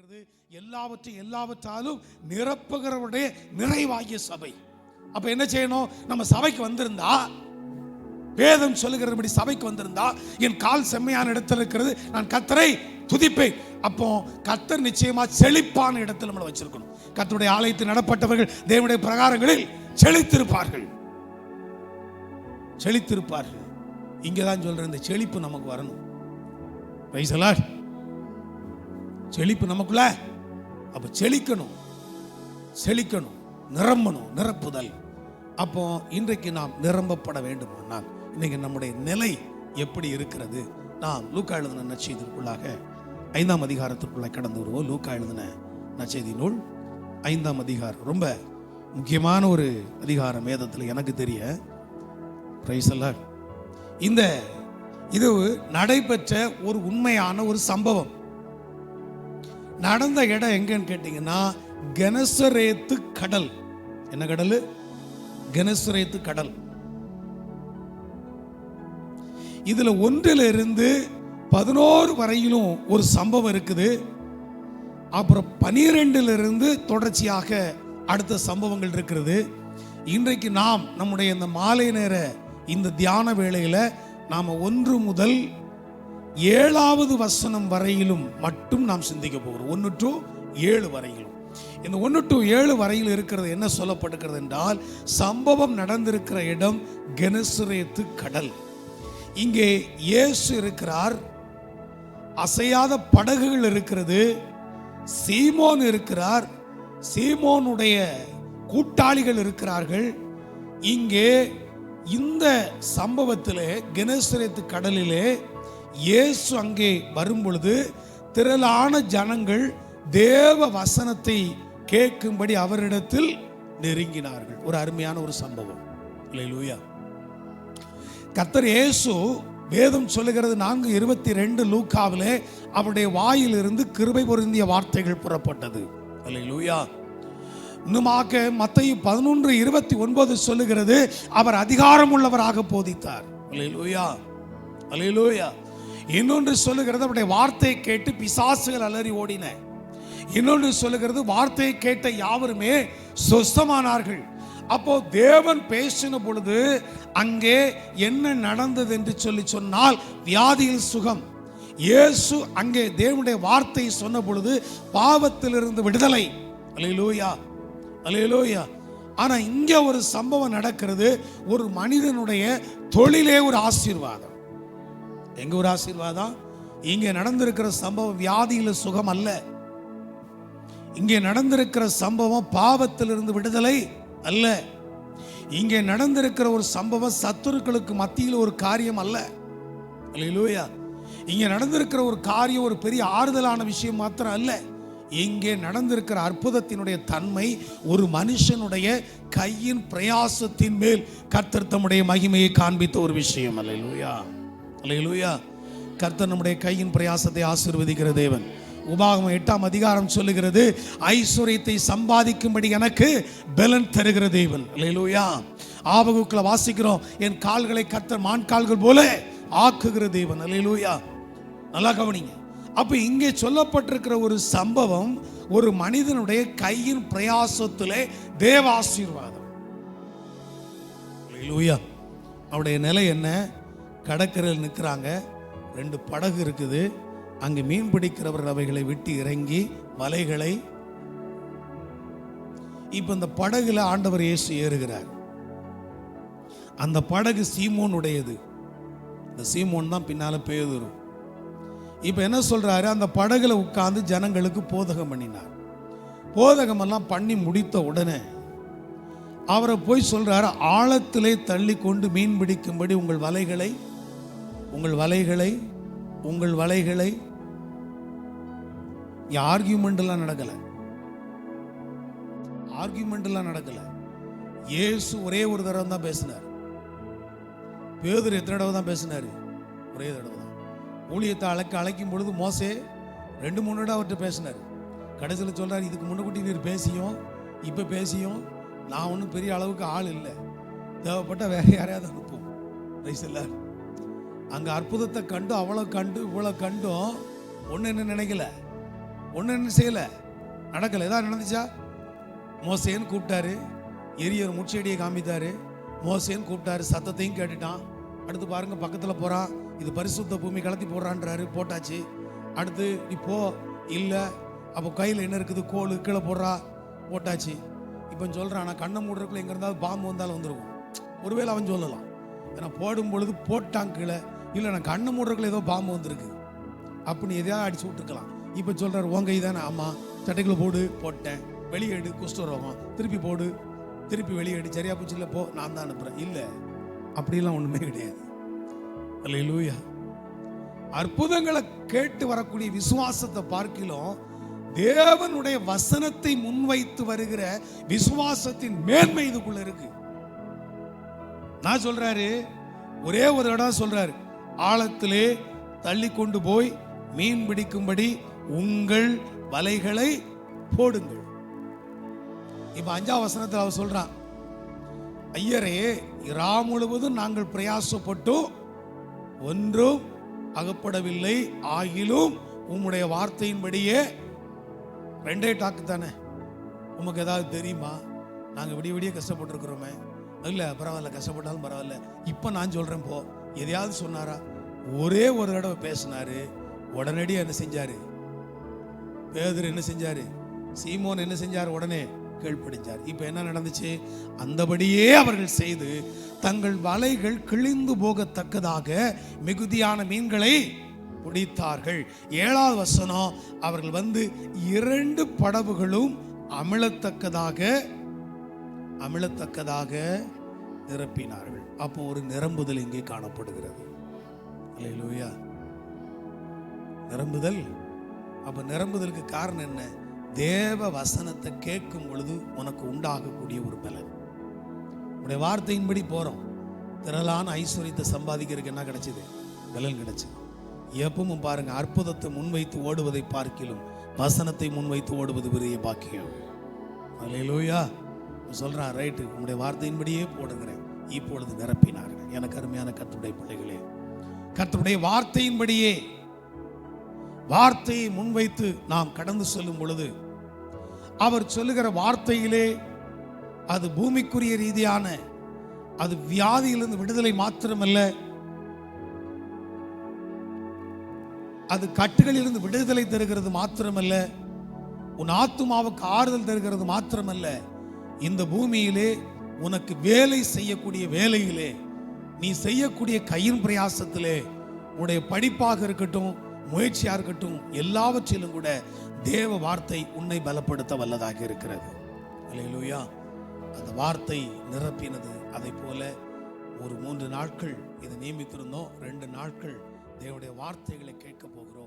இருக்கிறது எல்லாவற்றையும் எல்லாவற்றாலும் நிரப்புகிறவருடைய நிறைவாகிய சபை. அப்ப என்ன செய்யணும்? நம்ம சபைக்கு வந்திருந்தா வேதம் சொல்லுகிறபடி சபைக்கு வந்திருந்தா என் கால் செம்மையான இடத்துல இருக்கிறது நான் கத்தரை துதிப்பேன். அப்போ கத்தர் நிச்சயமா செழிப்பான இடத்துல நம்மளை வச்சிருக்கணும். கத்தருடைய ஆலயத்தில் நடப்பட்டவர்கள் தேவனுடைய பிரகாரங்களில் செழித்திருப்பார்கள். செழித்திருப்பார்கள். இங்கே தான் இந்த செழிப்பு நமக்கு வரணும். Praise. செழிப்பு நமக்குள்ள. அப்போ செழிக்கணும். செழிக்கணும். நிரம்பணும். நிரப்புதல். அப்போ இன்றைக்கு நாம் நிரம்பப்பட வேண்டுமானால் இன்னைக்கு நம்முடைய நிலை எப்படி இருக்கிறது? நாம் லூக்கா எழுதின நச்செய்திற்குள்ளாக ஐந்தாம் அதிகாரத்திற்குள்ளாக கடந்து வருவோம். லூக்கா எழுதின நச்செய்தி நூல் ஐந்தாம் அதிகாரம். ரொம்ப முக்கியமான ஒரு அதிகாரம் வேதத்தில் எனக்கு தெரிய. பிரைஸ் இந்த இது நடைபெற்ற ஒரு உண்மையான ஒரு சம்பவம். நடந்த இடம் எங்கன்னு கேட்டீங்கன்னா கனசரேத்து கடல். என்ன கடல்? கனசரேத்து கடல். இதுல ஒன்றில் இருந்து பதினோரு வரையிலும் ஒரு சம்பவம் இருக்குது. அப்புறம் பனிரெண்டிலிருந்து தொடர்ச்சியாக அடுத்த சம்பவங்கள் இருக்கிறது. இன்றைக்கு நாம் நம்முடைய இந்த மாலை நேர இந்த தியான வேளையில் நாம் ஒன்று முதல் ஏழாவது வசனம் வரையிலும் மட்டும் நாம் சிந்திக்க போகிறோம். ஒன்று டு ஏழு வரையிலும். இந்த ஒன்று டு ஏழு வரையில் இருக்கிறது என்ன சொல்லப்படுகிறது என்றால் சம்பவம் நடந்திருக்கிற இடம் கெனசுரேத்து கடல். இங்கே இயேசு இருக்கிறார். அசையாத படகுகள் இருக்கிறது. சீமோன் இருக்கிறார். சீமோனுடைய கூட்டாளிகள் இருக்கிறார்கள். இங்கே இந்த சம்பவத்திலே கெனசுரேத்து கடலிலே இயேசு அங்கே வரும்பொழுது திரளான ஜனங்கள் தேவ வசனத்தை கேட்கும்படி அவரிடத்தில் நெருங்கினார்கள். ஒரு அருமையான ஒரு சம்பவம். லூயா கத்தர் இயேசு வேதம் சொல்லுகிறது நான்கு இருபத்தி ரெண்டு லூக்காவிலே அவருடைய வாயிலிருந்து கிருபை பொருந்திய வார்த்தைகள் புறப்பட்டது. லூயா இன்னுமாக மத்தையு பதினொன்று இருபத்தி ஒன்பது சொல்லுகிறது அவர் அதிகாரம் உள்ளவராக போதித்தார். அல்லேலூயா அல்லேலூயா இன்னொன்று சொல்லுகிறது அவருடைய வார்த்தையை கேட்டு பிசாசுகள் அலறி ஓடின. இன்னொன்று சொல்லுகிறது வார்த்தையை கேட்ட யாவருமே சொஸ்தமானார்கள். அப்போ தேவன் பேசின பொழுது அங்கே என்ன நடந்தது என்று சொல்லி சொன்னால் வியாதியில் சுகம். இயேசு அங்கே தேவனுடைய வார்த்தை சொன்ன பொழுது பாவத்திலிருந்து விடுதலை. அல்லேலூயா அல்லேலூயா. ஆனா இங்க ஒரு சம்பவம் நடக்கிறது ஒரு மனிதனுடைய தொழிலே ஒரு ஆசீர்வாதம். எங்க ஒரு ஆசீர்வாதம்? இங்கே நடந்திருக்கிற சம்பவம் வியாதியில சுகம் அல்ல. இங்கே நடந்திருக்கிற சம்பவம் பாவத்திலிருந்து விடுதலை அல்ல. இங்கே நடந்திருக்கிற ஒரு சம்பவம் சத்துருக்களுக்கு மத்தியில் ஒரு காரியம் அல்ல. இல்லையா இங்கே நடந்திருக்கிற ஒரு காரியம் ஒரு பெரிய ஆறுதலான விஷயம் மாத்திரம் அல்ல. இங்கே நடந்திருக்கிற அற்புதத்தினுடைய தன்மை ஒரு மனுஷனுடைய கையின் பிரயாசத்தின் மேல் கர்த்தர் தம்முடைய மகிமையை காண்பித்த ஒரு விஷயம். அல்லேலூயா. அல்லையிலூயா கர்த்தர் நம்முடைய கையின் பிரயாசத்தை ஆசிர்வதிக்கிற தேவன். உபாகமம் எட்டாம் அதிகாரம் சொல்லுகிறது ஐஸ்வர்யத்தை சம்பாதிக்கும்படி எனக்கு பலன் தருகிற தேவன். அல்லேலூயா ஆபகுக்குள்ள வாசிக்கிறோம் என் கால்களை கர்த்தர் மான் கால்கள் போல ஆக்குகிற தேவன். அல்லையிலூயா நல்லா கவனிங்க. அப்போ இங்கே சொல்லப்பட்டிருக்கிற ஒரு சம்பவம் ஒரு மனிதனுடைய கையின் பிரயாசத்திலே தேவ ஆசீர்வாதம் அவருடைய நிலை என்ன? கடற்கரையில் நிற்கிறாங்க. ரெண்டு படகு இருக்குது. அங்கு மீன் பிடிக்கிறவர்கள் அவைகளை விட்டு இறங்கி வலைகளை. இப்போ இந்த படகுல ஆண்டவர் இயேசு ஏறுகிறார். அந்த படகு சீமோனுடையது. இந்த சீமோன் தான் பின்னால் பேதுரும் இப்போ என்ன சொல்கிறாரு அந்த படகுல உட்கார்ந்து ஜனங்களுக்கு போதகம் பண்ணினார். போதகமெல்லாம் பண்ணி முடித்த உடனே அவரை போய் சொல்கிறாரு ஆழத்திலே தள்ளி கொண்டு மீன் பிடிக்கும்படி உங்கள் வலைகளை உங்கள் வலைகளை உங்கள் வலைகளை ஆர்கியூமெண்ட்லாம் நடக்கலை. நடக்கல நடக்கலை. ஏசு நடக்கல ஒரே ஒரு தடவை தான் பேசினார். பேதர் எத்தனை தடவை தான் பேசினாரு? ஒரே தடவை தான். ஊழியத்தை அழைக்க அழைக்கும் பொழுது மோசே ரெண்டு மூணு தடவை அவர்கிட்ட பேசினார். கடைசியில் சொல்கிறார் இதுக்கு முன்னக்கூட்டி நீர் பேசியும் இப்போ பேசியும் நான் ஒன்றும் பெரிய அளவுக்கு ஆள் இல்லை. தேவைப்பட்ட வேற யாரையாவது அனுப்பும் ரைஸ் எல்லாரும் அங்கே அற்புதத்தை கண்டு அவ்வளோ கண்டு இவ்வளோ கண்டும் ஒன்று என்ன நினைக்கல. ஒன்று என்ன செய்யல. நடக்கலை. ஏதாவது நடந்துச்சா? மோசேன்னு கூப்பிட்டாரு. எரியர் முச்செடியை காமித்தாரு. மோசேன்னு கூப்பிட்டாரு. சத்தத்தையும் கேட்டுட்டான். அடுத்து பாருங்க பக்கத்தில் போகிறான் இது பரிசுத்த பூமி கலத்தி போடுறான்றாரு. போட்டாச்சு. அடுத்து இப்போ இல்லை. அப்போ கையில் என்ன இருக்குது? கோல் கீழே போடுறா. போட்டாச்சு. இப்போ சொல்கிறான் நான் கண்ணை மூடுறதுக்குள்ள எங்கே இருந்தாலும் பாம்பு வந்தாலும் வந்துருக்கும் ஒருவேளை அவன் சொல்லலாம். ஏன்னா போடும் பொழுது போட்டான் கீழே. இல்லை நான் கண்ணு மூடுறதுக்குள்ள ஏதோ பாம்பு வந்திருக்கு. அப்படின்னு எதையாவது அடிச்சு விட்டுருக்கலாம். இப்போ சொல்கிறார் உன் கை தானே? ஆமாம் சட்டைக்குள்ள போடு. போட்டேன். வெளியே எடு. குஷ்டரோகம் திருப்பி போடு. திருப்பி வெளியே எடு. சரியா போச்சு. இல்லை போ. நான் தான் அனுப்புகிறேன் இல்லை. அப்படிலாம் ஒன்றுமே கிடையாது. அல்ல லூயா அற்புதங்களை கேட்டு வரக்கூடிய விசுவாசத்தை பார்க்கிலும் தேவனுடைய வசனத்தை முன்வைத்து வருகிற விசுவாசத்தின் மேன்மை இதுக்குள்ள இருக்கு. நான் சொல்றாரு ஒரே ஒரு இடம் சொல்றாரு ஆழத்திலே தள்ளி கொண்டு போய் மீன் பிடிக்கும்படி உங்கள் வலைகளை போடுங்கள். இப்ப அஞ்சாம் வசனத்தில் அவர் சொல்றான் ஐயரே இரா முழுவதும் நாங்கள் பிரயாசப்பட்டும் ஒன்றும் அகப்படவில்லை. ஆகிலும் உம்முடைய வார்த்தையின்படியே ரெண்டே டாக்கு தானே. உமக்கு ஏதாவது தெரியுமா? நாங்கள் விடிய விடிய கஷ்டப்பட்டுருக்குறோமே. இல்லை பரவாயில்ல கஷ்டப்பட்டாலும் பரவாயில்ல. இப்போ நான் சொல்கிறேன் போ. எதையாவது சொன்னாரா? ஒரே ஒரு தடவை பேசினாரு. உடனடியாக என்ன செஞ்சாரு? பேதர் என்ன செஞ்சாரு? சீமோன் என்ன செஞ்சார்? உடனே கீழ்ப்படிஞ்சார். இப்போ என்ன நடந்துச்சு? அந்தபடியே அவர்கள் செய்து தங்கள் வலைகள் கிழிந்து போகத்தக்கதாக மிகுதியான மீன்களை பிடித்தார்கள். ஏழாவது வசனம் அவர்கள் வந்து இரண்டு படவுகளும் அமிழத்தக்கதாக அமிழத்தக்கதாக நிரப்பினார்கள். அப்போ ஒரு நிரம்புதல் இங்கே காணப்படுகிறது. இல்லையா நிரம்புதல்? அப்போ நிரம்புதலுக்கு காரணம் என்ன? தேவ வசனத்தை கேட்கும் பொழுது உனக்கு உண்டாகக்கூடிய ஒரு பலன். உடைய வார்த்தையின்படி போகிறோம் திரளான ஐஸ்வர்யத்தை சம்பாதிக்கிறதுக்கு என்ன கிடைச்சிது? பலன் கிடைச்சது. எப்பவும் பாருங்க அற்புதத்தை முன்வைத்து ஓடுவதை பார்க்கிலும் வசனத்தை முன்வைத்து ஓடுவது பெரிய பாக்கியம். அல்லேலூயா. சொல்கிறான் ரைட்டு உங்களுடைய வார்த்தையின்படியே போடுகிறேன். இப்பொழுது நிரப்பினார்கள். எனக்கு அருமையான கத்துடைய பிள்ளைகளே கத்துடைய வார்த்தையின்படியே வார்த்தையை முன்வைத்து நாம் கடந்து செல்லும் பொழுது அவர் சொல்லுகிற வார்த்தையிலே அது பூமிக்குரிய ரீதியான அது வியாதியிலிருந்து விடுதலை மாத்திரமல்ல அது கட்டுகளிலிருந்து விடுதலை தருகிறது மாத்திரமல்ல உன் ஆத்துமாவுக்கு ஆறுதல் தருகிறது மாத்திரமல்ல இந்த பூமியிலே உனக்கு வேலை செய்யக்கூடிய வேலையிலே நீ செய்யக்கூடிய கையின் பிரயாசத்திலே உன்னுடைய படிப்பாக இருக்கட்டும் முயற்சியாக இருக்கட்டும் எல்லாவற்றிலும் கூட தேவ வார்த்தை உன்னை பலப்படுத்த வல்லதாக இருக்கிறது. இல்லையிலூயா அந்த வார்த்தை நிரப்பினது. அதை போல ஒரு மூன்று நாட்கள் இதை நியமித்திருந்தோம். ரெண்டு நாட்கள் தேவனுடைய வார்த்தைகளை கேட்க போகிறோம்.